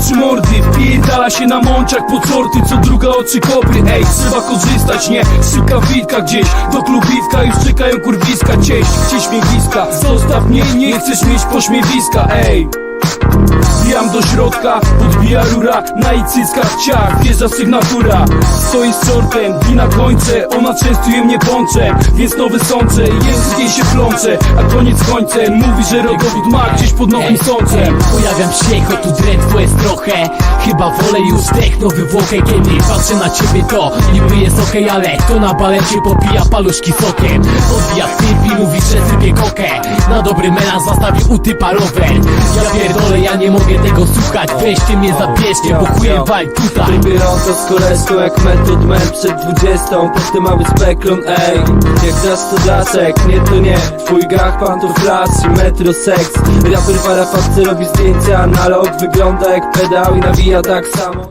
trzy mordy. Wpierdala się na mączach pod sorty Co druga oczy kobry Ej, trzeba korzystać, nie? Szybka witka gdzieś. Do klubiska już czekają kurwiska. Cześć, gdzie śmiewiska Zostaw mnie, nie chcesz mieć pośmiewiska. Ej Wbijam do środka, podbija rura Na jej cyckach ciach, wjeżdża sygnatura. Stoi z shortem, dni na końce Ona częstuje mnie pączem, więc nowe sące Język jej się plącze, a koniec końcem Mówi, że rodowód ma gdzieś pod nowym sącem. Pojawiam się, choć tu drętwo jest trochę. Chyba wolę już techno wywłokę Kiedy patrzę na ciebie to niby jest okej Ale to na balecie popija paluszki sokiem. Odbija typ i mówi, że sypie kokę. Na dobry melanż zastawił u typa rower. Ja pierdolę, ja nie mogę tego słuchać. Weźcie mnie, zabierzcie, bo chuje wal tutaj. Bieżąco z koleżką jak metod men przed dwudziestą. Pod mały spektrum, ej. Jak dasz to daszek, nie to nie. Twój gach, pan to flash i metro seks. Raper para robi zdjęcia analog Wygląda jak pedał i nawija tak samo